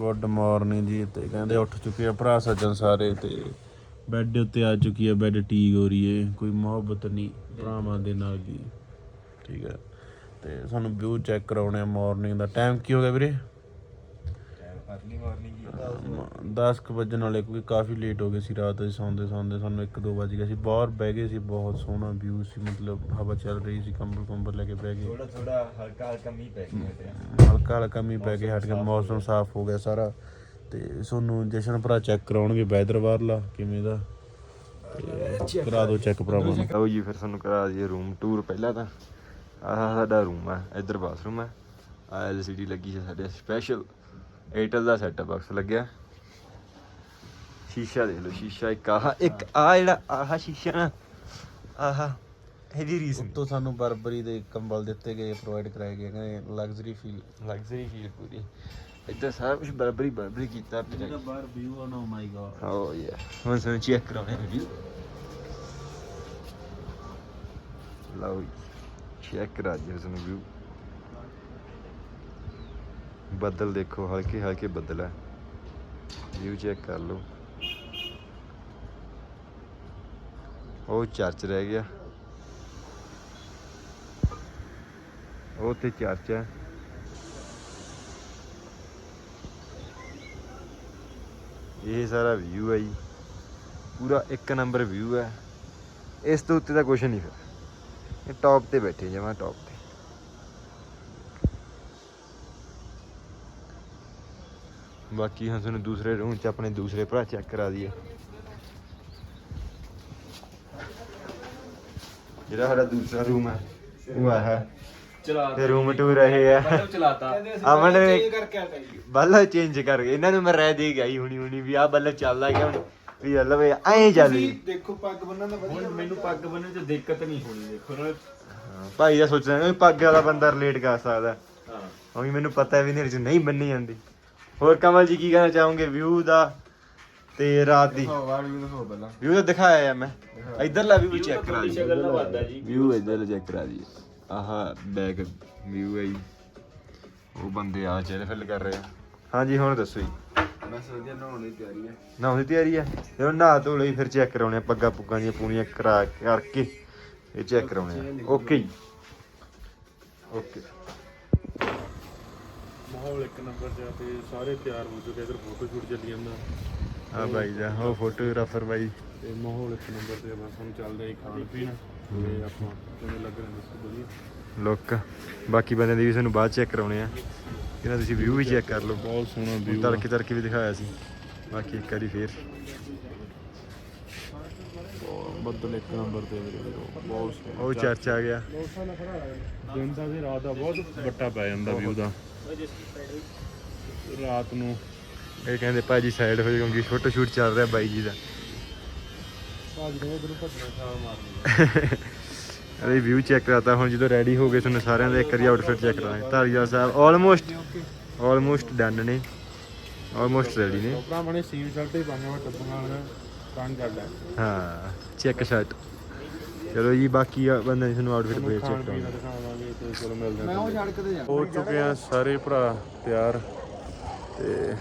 Good morning ਜੀ ਤੇ ਕਹਿੰਦੇ ਉੱਠ ਚੁੱਕੇ ਆ ਭਰਾ ਸੱਜਣ ਸਾਰੇ ਤੇ ਬੈੱਡ ਉੱਤੇ ਆ ਚੁੱਕੀ ਆ, ਬੈੱਡ ਠੀਕ ਹੋ ਰਹੀ ਹੈ ਕੋਈ ਮੁਹੱਬਤ ਨਹੀਂ ਭਰਾਵਾਂ ਦੇ ਨਾਲ ਦੀ। ਠੀਕ ਹੈ ਤੇ ਸਾਨੂੰ ਵਿਊ ਚੈੱਕ ਕਰਾਉਣੇ ਆ ਮਾਰਨਿੰਗ ਦਾ। ਟਾਈਮ ਕੀ ਹੋ ਗਿਆ ਵੀਰੇ? 10 ਕੁ ਵਜਣ ਵਾਲੇ ਕਿਉਂਕਿ ਕਾਫੀ ਲੇਟ ਹੋ ਗਏ ਸੀ ਰਾਤ ਦੇ ਸੌਂਦੇ ਸੌਂਦੇ ਸਾਨੂੰ 1-2 ਵਜ ਗਏ ਸੀ। ਬਾਹਰ ਬਹਿ ਗਏ ਸੀ ਬਹੁਤ ਸੋਹਣਾ ਵਿਊ ਸੀ ਮਤਲਬ ਹਵਾ ਚੱਲ ਰਹੀ ਸੀ ਕੰਬਲ ਕੰਬਲ ਲੈ ਕੇ ਬਹਿ ਗਏ। ਥੋੜਾ ਥੋੜਾ ਹਲਕਾ ਹਲਕਾ ਮੀਂਹ ਪੈ ਗਿਆ ਹਲਕਾ ਹਲਕਾ ਮੀਂਹ ਪੈ ਕੇ ਹਟ ਗਿਆ ਮੌਸਮ ਸਾਫ਼ ਹੋ ਗਿਆ ਸਾਰਾ। ਤੇ ਤੁਹਾਨੂੰ ਜਸ਼ਨ ਭਰਾ ਚੈੱਕ ਕਰਾਉਣਗੇ ਵੈਦਰ ਬਾਹਰਲਾ ਕਿਵੇਂ ਦਾ? ਕਰਾ ਦਿਓ ਚੈੱਕ ਭਰਾਵਾਂ ਨੂੰ। ਆਓ ਜੀ ਫਿਰ ਤੁਹਾਨੂੰ ਕਰਾ ਦਈਏ ਰੂਮ ਟੂਰ ਪਹਿਲਾਂ ਤਾਂ। ਆਹ ਸਾਡਾ ਰੂਮ ਹੈ ਇੱਧਰ ਬਾਥਰੂਮ ਹੈ ਆ ਐਲਸੀਡੀ ਲੱਗੀ ਹੈ ਸਾਡੇ ਸਪੈਸ਼ਲ ਏਅਰਟੈਲ ਦਾ ਸੈਟਅਪ ਬਾਕਸ ਲੱਗਿਆ। ਸ਼ੀਸ਼ਾ ਦੇਖ ਲਓ ਸ਼ੀਸ਼ਾ ਇੱਕ ਆਹ ਇੱਕ ਆ ਜਿਹੜਾ ਆਹ ਸ਼ੀਸ਼ਾ ਨਾ ਆਹ ਇਹਦੀ ਰੀਜ਼ਨ ਉੱਤੋਂ ਸਾਨੂੰ ਬਰਬਰੀ ਦੇ ਕੰਬਲ ਦਿੱਤੇ ਗਏ ਪ੍ਰੋਵਾਈਡ ਕਰਾਏ ਗਏ ਕਹਿੰਦੇ ਲਗਜ਼ਰੀ ਫੀਲ ਲਗਜ਼ਰੀ ਫੀਲ ਪੂਰੀ। ਇੱਧਰ ਸਾਰਾ ਕੁਝ ਬਰਬਰੀ ਬਰਬਰੀ ਕੀਤਾ ਆਪਣੇ ਬਾਹਰ ਵਿਊ ਓ ਮਾਈ ਗॉड ਓ ਯਾ ਹੁਣ ਸਾਨੂੰ ਚੈੱਕ ਕਰਾਉਣੇ ਰਿਵਿਊ ਲਓ ਚੈੱਕ ਕਰਾ ਜੀ ਤੁਹਾਨੂੰ ਵਿਊ ਬੱਦਲ ਦੇਖੋ, ਹਲਕੇ ਹਲਕੇ ਬੱਦਲ ਹੈ ਵਿਊ ਚੈੱਕ ਕਰ ਲਓ। ਉਹ ਚਰਚ ਰਹਿ ਗਿਆ। ਉਹ ਤੇ ਚਰਚ ਹੈ ਇਹ ਸਾਰਾ ਵਿਊ ਹੈ ਜੀ। ਪੂਰਾ ਇੱਕ ਨੰਬਰ ਵਿਊ ਹੈ ਇਸ ਤੋਂ ਉੱਤੇ ਤਾਂ ਕੁਝ ਨਹੀਂ ਫਿਰ। ਇਹ ਟੌਪ ਤੇ ਬੈਠੇ ਜਮਾ ਟੌਪ ਬਾਕੀ ਹੁਣ ਤੁਹਾਨੂੰ ਦੂਸਰੇ ਰੂਮ 'ਚ ਆਪਣੇ ਦੂਸਰੇ ਭਰਾ ਚੈੱਕ ਕਰਾ ਦਈਏ। ਜਿਹੜਾ ਸਾਡਾ ਦੂਸਰਾ ਰੂਮ ਹੈ ਉਹ ਆ ਹੈ। ਚਲਾ ਤੇ ਰੂਮ ਟੂ ਰਹੇ ਆ। ਮਤਲਬ ਚਲਾਤਾ ਅਮਨ ਨੇ ਕਰਕੇ ਬੱਲਬ ਚੇਂਜ ਕਰ ਗਏ ਇਹਨਾਂ ਨੂੰ ਮੈਂ ਰਹਿ ਦੇ ਗਈ ਹੁਣੀ ਹੁਣੀ ਵੀ ਆ ਬੱਲਬ ਚੱਲਦਾ ਗਿਆ ਹੁਣ। ਵੀ ਬੱਲਬ ਐਂ ਚੱਲ ਜੀ। ਦੇਖੋ ਪੱਗ ਬੰਨਣ ਦਾ ਹੁਣ ਮੈਨੂੰ ਪੱਗ ਬੰਨਣ 'ਚ ਦਿੱਕਤ ਨਹੀਂ ਹੋਣੀ ਦੇਖੋ ਨਾ। ਹਾਂ, ਭਾਈ ਦਾ ਸੋਚਦਾ ਨਾ ਵੀ ਪੱਗ ਵਾਲਾ ਬੰਦਾ ਰਿਲੇਟ ਕਰ ਸਕਦਾ। ਹਾਂ। ਕਿਉਂਕਿ ਮੈਨੂੰ ਪਤਾ ਵੀ ਨਹੀਂ ਨਹੀਂ ਬੰਨੀ ਜਾਂਦੀ। ਹੋਰ ਕਮਲ ਜੀ ਕੀ ਕਹਿਣਾ ਚਾਹੋਗੇ ਵਿਊ ਦਾ ਤੇ ਰਾਤ ਦੀ? ਵਾਰ ਵੀ ਹੋ ਪਹਿਲਾਂ। ਵਿਊ ਤਾਂ ਦਿਖਾਇਆ ਆ ਮੈਂ। ਇਧਰਲਾ ਵੀ ਚੈੱਕ ਕਰਾ ਸ਼ਕਲ ਵੱਧਦਾ ਜੀ। ਵਿਊ ਇਧਰ ਚੈੱਕ ਕਰਾ ਦੀ ਆਹ ਬੈਕ ਵਿਊ ਹੈ ਜੀ। ਉਹ ਬੰਦੇ ਆ ਚਿਹਰੇ ਫਿਲ ਕਰ ਰਹੇ ਆ। ਹਾਂਜੀ ਹੁਣ ਦੱਸੋ ਜੀ। ਮੈਂ ਸੋਚਿਆ ਨਹਾਉਣ ਦੀ ਤਿਆਰੀ ਹੈ। ਨਹਾਉਣ ਦੀ ਤਿਆਰੀ ਜਦੋਂ ਨਹਾ ਧੋ ਲਈ ਫਿਰ ਚੈੱਕ ਕਰਾਉਣੇ ਆ। ਪੱਗਾਂ ਪੁੱਗਾਂ ਦੀਆਂ ਪੂਰੀਆਂ ਕਰਾ ਕਰਕੇ ਇਹ ਚੈੱਕ ਕਰਾਉਣੇ ਆ। ਓਕੇ ਜੀ। ਓਕੇ ਮਾਹੌਲ ਇੱਕ ਨੰਬਰ ਤੇ ਤੇ ਸਾਰੇ ਤਿਆਰ ਹੋ ਚੁੱਕੇ ਇਧਰ ਫੋਟੋ ਸ਼ੂਟ ਚੱਲੀ ਜਾਂਦਾ। ਆ ਬਾਈ ਦਾ ਉਹ ਫੋਟੋਗ੍ਰਾਫਰ ਬਾਈ ਤੇ ਮਾਹੌਲ ਇੱਕ ਨੰਬਰ ਤੇ ਬਸ ਹੁਣ ਚੱਲਦੇ ਆ ਖਾਣ ਪੀਣ ਤੇ ਆਪਾਂ ਕਿਵੇਂ ਲੱਗ ਰਿਹਾ ਦੱਸੋ ਵਧੀਆ। ਲੁੱਕ ਬਾਕੀ ਬੰਦਿਆਂ ਦੀ ਵੀ ਤੁਹਾਨੂੰ ਬਾਅਦ ਚੈੱਕ ਕਰਾਉਣੇ ਆ। ਇਹਨਾਂ ਤੁਸੀਂ ਵਿਊ ਵੀ ਚੈੱਕ ਕਰ ਲਓ। ਬਹੁਤ ਸੋਹਣਾ ਹੁਣ ਵਿਊ ਤੜਕੇ ਤੜਕੇ ਵੀ ਦਿਖਾਇਆ ਸੀ। ਬਾਕੀ ਇੱਕ ਵਾਰੀ ਫੇਰ। ਬੱਦਲ ਇੱਕ ਨੰਬਰ ਤੇ ਵੀਰੇ ਵੀਰੋ, ਬਹੁਤ ਸੋਹਣਾ। ਉਹ ਚਰਚ ਆ ਗਿਆ। ਦਿਨ ਦਾ ਤੇ ਰਾਤ ਦਾ ਬਹੁਤ ਵੱਟਾ ਪੈ ਜਾਂਦਾ ਵਿਊ ਦਾ। ਰਾਤ ਨੂੰ। ਇਹ ਕਹਿੰਦੇ ਭਾਜੀ ਸਾਈਡ ਹੋ ਜਾ ਕਿਉਂਕਿ ਫੋਟੋ ਸ਼ੂਟ ਚੱਲ ਰਿਹਾ ਬਾਈ ਜੀ ਦਾ। ਭਾਜੀ ਨੇ ਉਧਰ ਭੱਜਣਾ ਛਾਲ ਮਾਰਨੀ ਅਰੇ ਵਿਊ ਚੈੱਕ ਕਰਾਤਾ ਹੁਣ ਜਦੋਂ ਰੈਡੀ ਹੋ ਗਏ ਤੁਹਾਨੂੰ ਸਾਰਿਆਂ ਦਾ ਇੱਕ ਵਾਰੀ ਆਊਟਫਿਟ ਚੈੱਕ ਕਰਾਂਗੇ। Dhariwal sahib almost almost done ਨੇ। ਆਲਮੋਸਟ ਰੈਡੀ ਨੇ। ਭਰਾਵਾਂ ਨੇ ਸੀਨ ਸ਼ਰਟ ਹੀ ਪਾਈਆਂ ਵਾ ਟੱਪੀਆਂ ਵਾਲੀਆਂ। ਹਾਂ ਚੈੱਕ ਸ਼ਰਟ ਚਲੋ ਜੀ ਬਾਕੀ ਆ ਬੰਦੇ ਨੇ ਤੁਹਾਨੂੰ ਆਊਟਫਿਟ ਭੇਜ ਖਾਣ ਚੈੱਕ ਕਰਾਂਗੇ ਦਾ ਦਿਖਾਵਾਂਗੇ ਤੇ ਚਲੋ ਮਿਲਦੇ ਮੈਂ ਹਾਂ ਉਹ ਸੜਕ ਤੇ ਜਾ ਹੋ ਚੁੱਕੇ ਆ ਸਾਰੇ ਭਰਾ ਤਿਆਰ। ਤੇ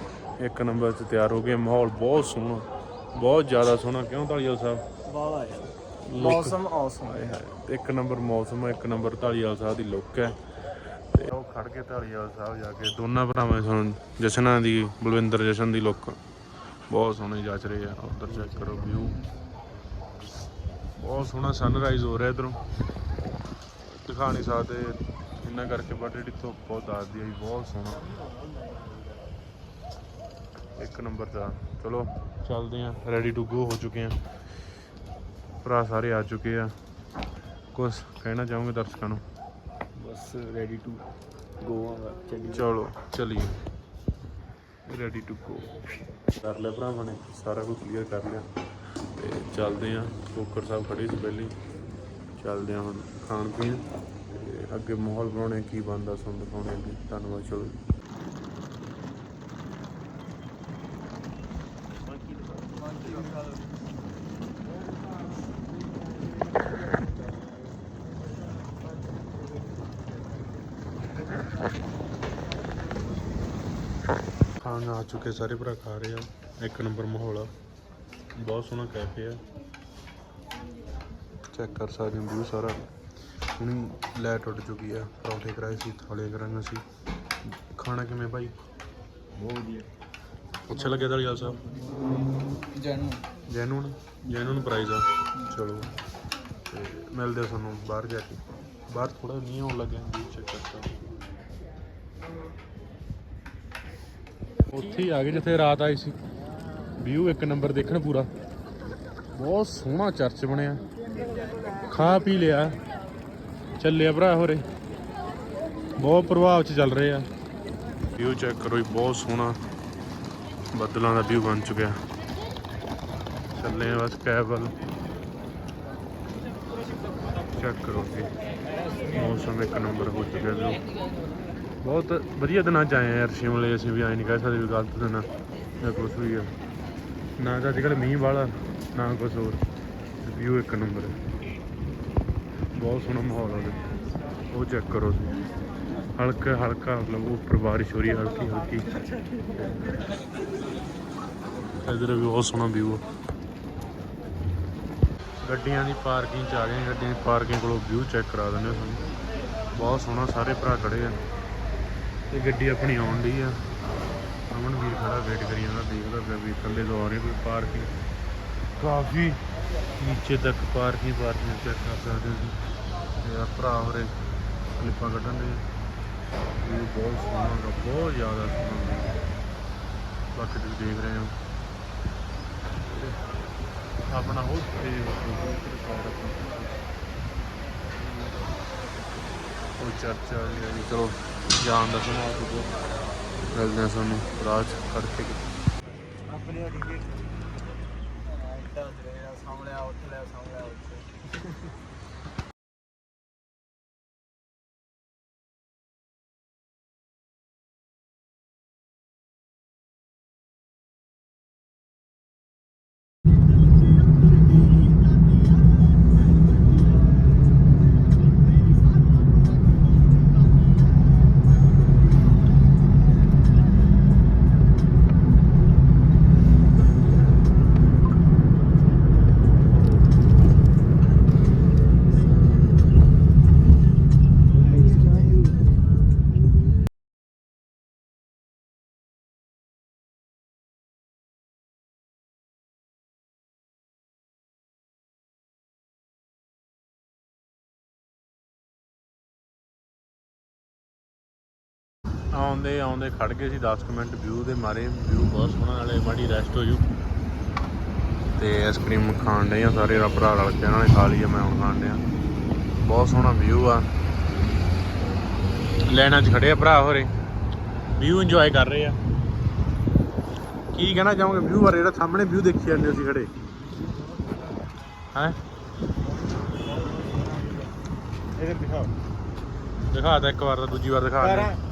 ਇੱਕ ਨੰਬਰ ਤੇ ਤਿਆਰ ਹੋ ਗਏ। ਮਾਹੌਲ ਬਹੁਤ ਸੋਹਣਾ ਬਹੁਤ ਜ਼ਿਆਦਾ ਸੋਹਣਾ। ਕਿਉਂ ਢਾਲੀਵਾਲ ਸਾਹਿਬ? ਬਾਲਾ ਯਾਰ। ਮੌਸਮ ਔਸਮ ਹਾਏ ਇੱਕ ਨੰਬਰ ਮੌਸਮ ਹੈ ਇੱਕ ਨੰਬਰ ਢਾਲੀਵਾਲ ਸਾਹਿਬ ਦੀ ਲੁੱਕ ਹੈ। ਤੇ ਉਹ ਖੜ ਕੇ ਢਾਲੀਵਾਲ ਸਾਹਿਬ ਜਾ ਕੇ ਦੋਨਾਂ ਭਰਾਵਾਂ ਸੁਣ ਜਸ਼ਨਾਂ ਦੀ ਬਲਵਿੰਦਰ ਜਸ਼ਨ ਦੀ ਲੁੱਕ ਬਹੁਤ ਸੋਹਣੇ ਜੱਚ ਰਹੇ ਆ ਉਧਰ ਚੈੱਕ ਕਰੋ ਵਿਊ ਬਹੁਤ ਸੋਹਣਾ ਸਨਰਾਈਜ਼ ਹੋ ਰਿਹਾ ਇਧਰੋਂ। ਦਿਖਾ ਨਹੀਂ ਸਕਦੇ ਇੰਨਾ ਕਰਕੇ ਬਟ ਜਿਹੜੀ ਧੁੱਪ ਬਹੁਤ ਦੱਸਦੀ ਹੈ ਬਹੁਤ ਸੋਹਣਾ। ਇੱਕ ਨੰਬਰ ਦਾ। ਚਲੋ ਚੱਲਦੇ ਆ। ਰੈਡੀ ਟੂ ਗੋ ਹੋ ਚੁੱਕੇ ਆ। ਭਰਾ ਸਾਰੇ ਆ ਚੁੱਕੇ ਆ। ਕੁਝ ਕਹਿਣਾ ਚਾਹੋਗੇ ਦਰਸ਼ਕਾਂ ਨੂੰ? ਬਸ ਰੈਡੀ ਟੂ ਗੋ ਆ ਚਲੋ ਚਲੀਏ। ਰੈਡੀ ਟੂ ਗੋ ਕਰ ਲਿਆ ਭਰਾਵਾਂ ਨੇ, ਸਾਰਾ ਕੁਝ ਕਲੀਅਰ ਕਰ ਲਿਆ। ਤੇ ਚੱਲਦੇ ਆ ਕੋਕਰ ਸਾਹਿਬ ਖੜੇ ਸੀ ਪਹਿਲੇ। ਚੱਲਦੇ ਆ ਹੁਣ ਖਾਣ ਪੀਣ। ਤੇ ਅੱਗੇ ਮਾਹੌਲ ਬਣਾਉਣੇ, ਕੀ ਬਣਦਾ ਸੁਣ ਦਿਖਾਉਣੇ ਅੱਗੇ। ਧੰਨਵਾਦ, ਚਲੋ ਖਾਣ ਆ ਚੁੱਕੇ ਸਾਰੇ ਭਰਾ ਖਾ ਰਹੇ ਆ। ਇੱਕ ਨੰਬਰ ਮਾਹੌਲ ਆ। ਬਹੁਤ ਸੋਹਣਾ ਕੈਫੇ ਆ। ਚੈੱਕ ਕਰ ਸਕਦੇ ਹੋ ਵਿਊ ਸਾਰਾ। ਹੁਣੀ ਲਾਈਟ ਉੱਡ ਚੁੱਕੀ ਆ। ਪਰੌਂਠੇ ਕਰਾਏ ਸੀ ਥਾਲੇ ਕਰਾਂਗੇ ਸੀ। ਖਾਣਾ ਕਿਵੇਂ ਭਾਈ? ਬਹੁਤ ਵਧੀਆ। ਅੱਛਾ ਲੱਗਿਆ ਦਲਿਆਲ ਸਾਹਿਬ ਜਾਨੂ ਜੈਨੂਨ ਜੈਨੂਨ ਪ੍ਰਾਈਜ਼ ਆ। ਚਲੋ। ਤੇ ਮਿਲਦੇ ਆ ਤੁਹਾਨੂੰ ਬਾਹਰ ਜਾ ਕੇ। ਬਾਹਰ ਥੋੜਾ ਨਹੀਂ ਆਉਣ ਲੱਗਿਆ ਚੈੱਕ ਕਰਤਾ ਉੱਥੇ ਹੀ ਆ ਗਏ ਜਿੱਥੇ ਰਾਤ ਆਈ ਸੀ। ਵਿਊ ਇੱਕ ਨੰਬਰ ਦੇਖਣ ਪੂਰਾ। ਬਹੁਤ ਸੋਹਣਾ ਚਰਚ ਬਣਿਆ। ਖਾ ਪੀ ਲਿਆ। ਚੱਲਿਆ ਭਰਾ ਹੋਰੇ। ਬਹੁਤ ਪ੍ਰਭਾਵ ਚ ਚੱਲ ਰਹੇ ਆ। ਵਿਊ ਚੈੱਕ ਕਰੋ ਜੀ, ਬਹੁਤ ਸੋਹਣਾ। ਬੱਦਲਾਂ ਦਾ ਵਿਊ ਬਣ ਚੁੱਕਿਆ। ਚੱਲੇ ਬਸ ਕੈਬ ਚੈੱਕ ਕਰੋ ਜੀ। ਮੌਸਮ ਇੱਕ ਨੰਬਰ ਹੋ ਚੁੱਕਿਆ ਜੋ। ਬਹੁਤ ਵਧੀਆ ਦਿਨਾਂ ਚ ਆਏ ਆ ਯਾਰ, ਸ਼ਿਮਲੇ ਅਸੀਂ ਵੀ ਆਏ ਨਹੀਂ ਕਹਿ ਸਕਦੇ ਵੀ ਗਲਤ ਦਿਨ ਆ ਜਾਂ ਕੁਝ ਵੀ ਆ। ਨਾ ਤਾਂ ਅੱਜ ਕੱਲ੍ਹ ਮੀਂਹ ਵਾਲਾ, ਨਾ ਕੁਝ ਹੋਰ। ਵਿਊ ਇੱਕ ਨੰਬਰ ਹੈ ਬਹੁਤ ਸੋਹਣਾ ਮਾਹੌਲ ਆ ਉਹਦੇ ਉਹ ਚੈੱਕ ਕਰੋ ਤੁਸੀਂ। ਹਲਕਾ ਹਲਕਾ, ਮਤਲਬ ਉੱਪਰ ਬਾਰਿਸ਼ ਹੋ ਰਹੀ ਹੈ ਹਲਕੀ ਹਲਕੀ। ਇਧਰ ਵੀ ਬਹੁਤ ਸੋਹਣਾ ਵਿਊ ਆ। ਗੱਡੀਆਂ ਦੀ ਪਾਰਕਿੰਗ ਚ ਆ ਗਏ ਗੱਡੀਆਂ ਦੀ ਪਾਰਕਿੰਗ ਕੋਲੋਂ ਵਿਊ ਚੈੱਕ ਕਰਾ ਦਿੰਦੇ ਹਾਂ ਤੁਹਾਨੂੰ। ਬਹੁਤ ਸੋਹਣਾ, ਸਾਰੇ ਭਰਾ ਖੜੇ ਆ। ਤੇ ਗੱਡੀ ਆਪਣੀ ਆਉਣ ਦੀ ਆ। ਅਮਨ ਵੀਰ ਖੜਾ ਵੇਟ ਕਰੀ ਜਾਂਦਾ ਦੇਖਦਾ ਪਿਆ ਵੀ ਥੱਲੇ ਤੋਂ ਆ ਰਹੀ ਕੋਈ ਪਾਰਕਿੰਗ। ਕਾਫੀ ਨੀਚੇ ਤੱਕ ਪਾਰਕਿੰਗ ਪਾਰਕਿੰਗ ਚੈੱਕ ਕਰ ਸਕਦੇ ਹੋ ਤੁਸੀਂ। ਤੇ ਆ ਭਰਾ ਹੋਰੇ ਕਲਿੱਪਾਂ ਕੱਢਣ ਦੇ। ਇਹ ਬਹੁਤ ਸੋਹਣਾ ਗਾ, ਬਹੁਤ ਜ਼ਿਆਦਾ ਸੋਹਣਾ ਗਾ। ਬਾਕੀ ਤੁਸੀਂ ਦੇਖ ਰਹੇ ਹੋ। ਆਪਣਾ ਹੋਰ ਤੇ ਉਹ ਚਰਚਾ ਹੈ ਚਲੋ। ਜਾਣ ਦਾ ਸਮਾਂ ਹੋ ਮਿਲਦੇ ਹਾਂ ਸਾਨੂੰ ਰਾਜ ਕਰਕੇ ਆਪਣੀ ਉਹ ਟਿਕਟ ਇੱਦਾਂ ਜਿਹੜਾ ਸਾਹਮਣੇ ਆ, ਉੱਥੇ ਲੈ, ਸਾਹਮਣੇ ਉੱਥੇ। ਆਉਂਦੇ ਆਉਂਦੇ ਖੜ ਗਏ ਸੀ 10 ਕੁ ਮਿੰਟ ਵਿਊ ਦੇ ਮਾਰੇ ਵਿਊ ਬਹੁਤ ਸੋਹਣਾ ਨਾਲੇ ਮਾੜੀ ਰੈਸਟ ਹੋ ਜੂ। ਤੇ ਆਈਸਕ੍ਰੀਮ ਖਾਣ ਡਏ ਆ ਸਾਰੇ ਰੱਬ ਭਰਾ ਰਲ ਕੇ ਇਹਨਾਂ ਨੇ ਖਾ ਲਈ ਆ ਮੈਂ ਹੁਣ ਖਾਣ ਡਿਆ। ਬਹੁਤ ਸੋਹਣਾ ਵਿਊ ਆ। ਲੈਣਾ 'ਚ ਖੜੇ ਆ ਭਰਾ ਹੋਰੇ। ਵਿਊ ਇੰਜੋਏ ਕਰ ਰਹੇ ਆ। ਕੀ ਕਹਿਣਾ ਚਾਹੋਗੇ? ਵਿਊ ਬਾਰੇ ਜਿਹੜਾ ਸਾਹਮਣੇ ਵਿਊ ਦੇਖੀ ਜਾਂਦੇ ਸੀ ਖੜੇ। ਹੈ? ਇਹ ਦਿਖਾਓ। ਦਿਖਾ ਤਾ ਇੱਕ ਵਾਰ ਤਾਂ ਦੂਜੀ ਵਾਰ ਦਿਖਾ ਦੇ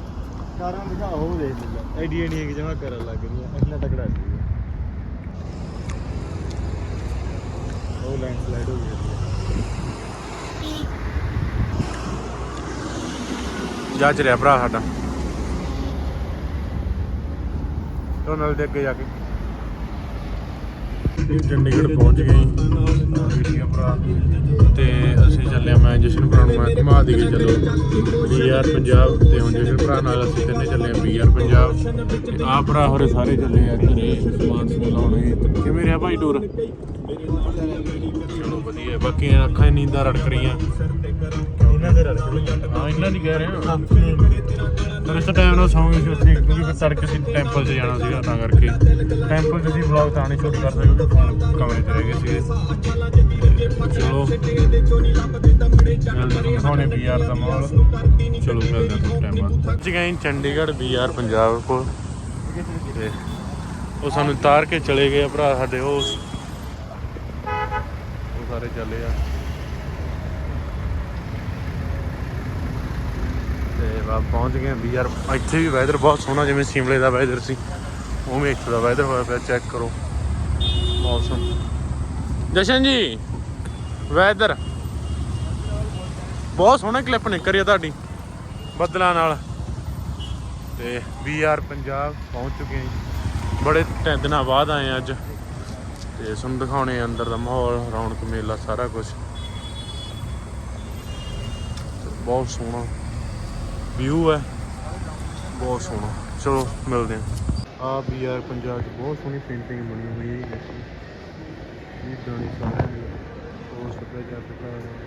ਕਾਰਾਂ ਦਿਖਾਓ ਦੇਖ ਲਿਆ ਐਡੀ ਐਡੀ ਕਿ ਜਮਾ ਕਰਨ ਲੱਗ ਰਹੀਆਂ ਇੰਨਾ ਤਕੜਾ ਸੀ। ਉਹ ਲਾਈਨ ਸਲਾਈਡ ਹੋ ਗਈ ਜਾ ਚ ਭਰਾ ਸਾਡਾ। ਚਲੋ ਮਿਲਦੇ ਅੱਗੇ ਜਾ ਕੇ। ਚੰਡੀਗੜ੍ਹ ਪਹੁੰਚ ਗਏ ਵੀਡੀਓ ਭਰਾ ਤੇ ਅਸੀਂ ਚੱਲੇ ਮੈਂ ਜਸ਼ਨ ਭਰਾ ਨੂੰ ਮੈਂ ਘੁਮਾ ਦੇ ਕੇ ਚਲੋ। ਬੀਆਰ ਪੰਜਾਬ ਤੇ ਹੁਣ ਜਸ਼ਨ ਭਰਾ ਨਾਲ ਅਸੀਂ ਤਿੰਨੇ ਚੱਲੇ ਆ ਬੀਆਰ ਪੰਜਾਬ। ਤੇ ਭਰਾ ਹੋਰੇ ਸਾਰੇ ਚੱਲੇ ਆ ਘਰੇ ਸਮਾਨ ਸਮੂਨ ਲਾਉਣੇ। ਕਿਵੇਂ ਰਿਹਾ ਭਾਈ ਟੂਰ ਚਲੋ ਵਧੀਆ ਬਾਕੀ ਅੱਖਾਂ ਨੀਂਦਾਂ ਰੜਕ ਰਹੀਆਂ। ਇਹਨਾਂ ਦੇ ਰਲ ਕੇ ਹਾਂ ਇਹਨਾਂ ਦੀ ਕਹਿ ਰਹੇ ਹਾਂ। ਪਰ ਇਸ ਟਾਈਮ ਨਾਲ ਸੌਂਗ ਸੀ ਉੱਥੇ ਕਿਉਂਕਿ ਫਿਰ ਤੜਕੇ ਅਸੀਂ ਟੈਂਪਲ 'ਚ ਜਾਣਾ ਸੀਗਾ ਤਾਂ ਕਰਕੇ। ਟੈਂਪਲ 'ਚ ਅਸੀਂ ਵਲੌਗ ਤਾਂ ਨਹੀਂ ਸ਼ੂਟ ਕਰ ਸਕਦੇ ਕਿਉਂਕਿ ਫੋਨ ਕਮਰੇ 'ਚ ਰਹਿ ਗਏ ਸੀਗੇ। ਚਲੋ। ਮਿਲਦੇ ਦਿਖਾਉਣੇ ਬੀਆਰ ਦਾ ਮਾਹੌਲ। ਚਲੋ ਮਿਲਦੇ ਹਾਂ ਤੁਹਾਨੂੰ ਟਾਈਮ ਬਾਅਦ। ਪਹੁੰਚ ਗਏ ਹਾਂ ਚੰਡੀਗੜ੍ਹ ਬੀਆਰ ਪੰਜਾਬ ਕੋਲ। ਤੇ ਉਹ ਸਾਨੂੰ ਤਾਰ ਕੇ ਚਲੇ ਗਏ ਆ ਭਰਾ, ਸਾਡੇ ਉਹ ਸਾਰੇ ਚੱਲੇ ਆ। ਤੇ ਵਾ, ਪਹੁੰਚ ਗਏ ਵੀ ਯਾਰ ਇੱਥੇ ਵੀ ਵੈਦਰ ਬਹੁਤ ਸੋਹਣਾ, ਜਿਵੇਂ ਸ਼ਿਮਲੇ ਦਾ ਵੈਦਰ ਸੀ। ਉਵੇਂ ਇੱਥੇ ਦਾ ਵੈਦਰ ਹੋਇਆ ਪਿਆ ਚੈੱਕ ਕਰੋ। ਮੌਸਮ। ਜਸ਼ਨ ਜੀ ਵੈਦਰ ਬਹੁਤ ਸੋਹਣਾ ਕਲਿੱਪ ਨਿਕਲਿਆ ਤੁਹਾਡੀ, ਬੱਦਲਾਂ ਨਾਲ। ਤੇ ਬੀਆਰ ਪੰਜਾਬ ਪਹੁੰਚ ਚੁੱਕੇ ਹਾਂ ਜੀ। ਬੜੇ ਟੈ- ਦਿਨਾਂ ਬਾਅਦ ਆਏ ਅੱਜ। ਤੇ ਤੁਹਾਨੂੰ ਦਿਖਾਉਣੇ ਅੰਦਰ ਦਾ ਮਾਹੌਲ, ਰੌਣਕ ਮੇਲਾ, ਸਾਰਾ ਕੁਝ ਬਹੁਤ ਸੋਹਣਾ। ਵਿਊ ਹੈ। ਬਹੁਤ ਸੋਹਣਾ। ਚਲੋ, ਮਿਲਦੇ ਹਾਂ। ਆ ਆਰ ਪੰਜਾਬ 'ਚ ਬਹੁਤ ਸੋਹਣੀ ਪੇਂਟਿੰਗ ਬਣੀ ਹੋਈ ਹੈ ਇਹ ਗਾਣੇ ਸਾਰਿਆਂ ਦੀ ਉਹ ਸੱਭਿਆਚਾਰ ਦਿਖਾਇਆ ਹੋਇਆ।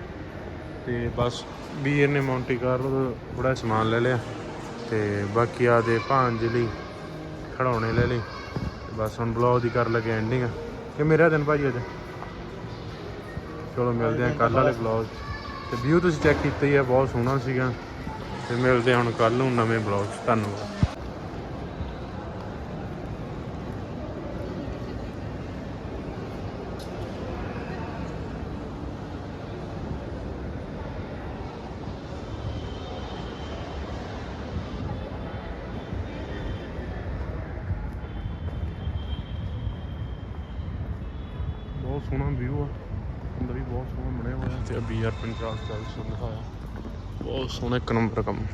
ਤੇ ਬਸ ਵੀਰ ਨੇ ਮੌਂਟੀ ਕਾਰਲੋ ਤੋਂ ਥੋੜਾ ਸਮਾਨ ਲੈ ਲਿਆ। ਤੇ ਬਾਕੀ ਆ ਦੇ ਭਾਂਜ ਲਈ ਖੜਾਉਣੇ ਲੈ ਲਈ ਬਸ ਹੁਣ ਬਲੌਗ ਦੀ ਕਰ ਲਗੇ ਐਂਡਿੰਗ ਕਿ ਮੇਰਾ ਦਿਨ ਭਾਜੀ ਅੱਜ। ਚਲੋ ਮਿਲਦੇ ਹਾਂ ਕੱਲ ਵਾਲੇ ਬਲੌਗ 'ਚ। ਤੇ ਵਿਊ ਤੁਸੀਂ ਚੈੱਕ ਕੀਤਾ ਹੀ ਆ, ਬਹੁਤ ਸੋਹਣਾ ਸੀਗਾ। ਤੇ ਮਿਲਦੇ ਹੁਣ ਕੱਲ ਨੂੰ ਨਵੇਂ ਬਲੌਗ 'ਚ। ਧੰਨਵਾਦ। ਬਹੁਤ ਸੋਹਣਾ ਵਿਊ ਆ। ਅੰਦਰ ਵੀ ਬਹੁਤ ਸੋਹਣਾ ਬਣਿਆ ਹੋਇਆ। ਤੇ ਬੀਆਰ ਪੰਜਾਬ ਚੱਲ ਸੁਣ ਦਿਖਾਇਆ। ਬਹੁਤ ਸੋਹਣਾ ਇੱਕ ਨੰਬਰ ਕੰਮ।